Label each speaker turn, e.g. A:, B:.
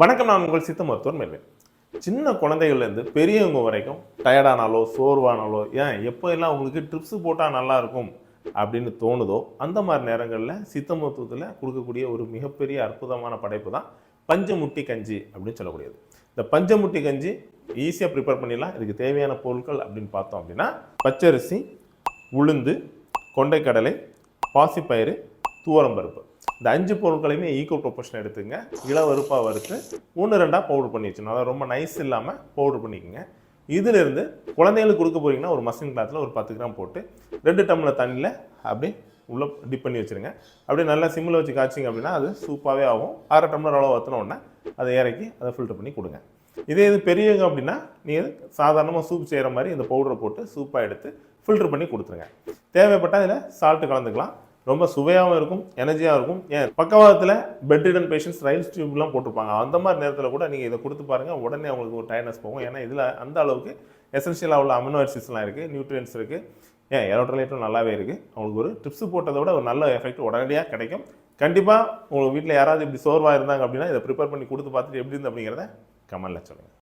A: வணக்கம் நான் உங்கள் சித்த மருத்துவர் மெல்வேன். சின்ன குழந்தைகள்லேருந்து பெரியவங்க வரைக்கும் டயர்டானாலோ சோர்வானாலோ ஏன் எப்போ எல்லாம் உங்களுக்கு ட்ரிப்ஸ் போட்டால் நல்லாயிருக்கும்? அப்படின்னு தோணுதோ அந்த மாதிரி நேரங்களில் சித்த மருத்துவத்தில் கொடுக்கக்கூடிய ஒரு மிகப்பெரிய அற்புதமான படைப்பு தான் பஞ்சமுட்டி கஞ்சி அப்படின்னு சொல்லக்கூடியது. இந்த பஞ்சமுட்டி கஞ்சி ஈஸியாக ப்ரிப்பேர் பண்ணிடலாம். இதுக்கு தேவையான பொருட்கள் அப்படின்னு பார்த்தோம் அப்படின்னா பச்சரிசி உளுந்து கொண்டைக்கடலை பாசிப்பயிறு துவரம்பருப்பு இந்த அஞ்சு பொருட்களையுமே ஈக்குவல் ப்ரொபோஷன் எடுத்துங்க. இளவருப்பாக வறுத்து ஒன்று ரெண்டாக பவுடர் பண்ணி வச்சுக்கணும் அதாவது ரொம்ப நைஸ் இல்லாமல் பவுடர் பண்ணிக்கோங்க. இதிலிருந்து குழந்தைங்களுக்கு கொடுக்க போறீங்கன்னா ஒரு மசின் கிளாத்தில் ஒரு பத்து கிராம் போட்டு ரெண்டு டம்ளர் தண்ணியில் அப்படியே உள்ளே டிப் பண்ணி வச்சுருங்க. அப்படியே நல்லா சிம்மில் வச்சு காய்ச்சிங்க அப்படின்னா அது சூப்பாகவே ஆகும். அரை டம்ளர் அளவு வற்றின உடனே அதை இறக்கி அதை ஃபில்டர் பண்ணி கொடுங்க. இதே இது பெரியவங்க அப்படின்னா நீங்கள் சாதாரணமாக சூப் செய்கிற மாதிரி இந்த பவுடரை போட்டு சூப்பாக எடுத்து ஃபில்டர் பண்ணி கொடுத்துருங்க. தேவைப்பட்டால் இதில் சால்ட்டு கலந்துக்கலாம். ரொம்ப சுவையாகவும் இருக்கும் எனர்ஜியாக இருக்கும். ஏன்? பக்கவாதத்தில் பெட்ரிடன் பேஷண்ட்ஸ் ரயில் டியூப்லாம் போட்டிருப்பாங்க. அந்த மாதிரி நேரத்தில் கூட நீங்கள் இதை கொடுத்து பாருங்கள் உடனே அவங்களுக்கு ஒரு டயர்னஸ் போகும். ஏன்னா இதில் அந்த அளவுக்கு எசென்ஷியலாக உள்ள அமினோ ஆசிட்ஸ்லாம் இருக்குது நியூட்ரியன்ஸ் இருக்குது ஏன்? எலக்ட்ரோலைட்டும் நல்லாவே இருக்குது அவங்களுக்கு ஒரு டிப்ஸ் போட்டதை விட ஒரு நல்ல எஃபெக்ட் உடனடியாக கிடைக்கும். கண்டிப்பாக உங்களுக்கு வீட்டில் யாராவது இப்படி சோர்வாக இருந்தாங்க அப்படின்னா இதை ப்ரிப்பேர் பண்ணி கொடுத்து பார்த்துட்டு எப்படி இருந்து அப்படிங்கிறத கமெண்டில் சொல்லுங்கள்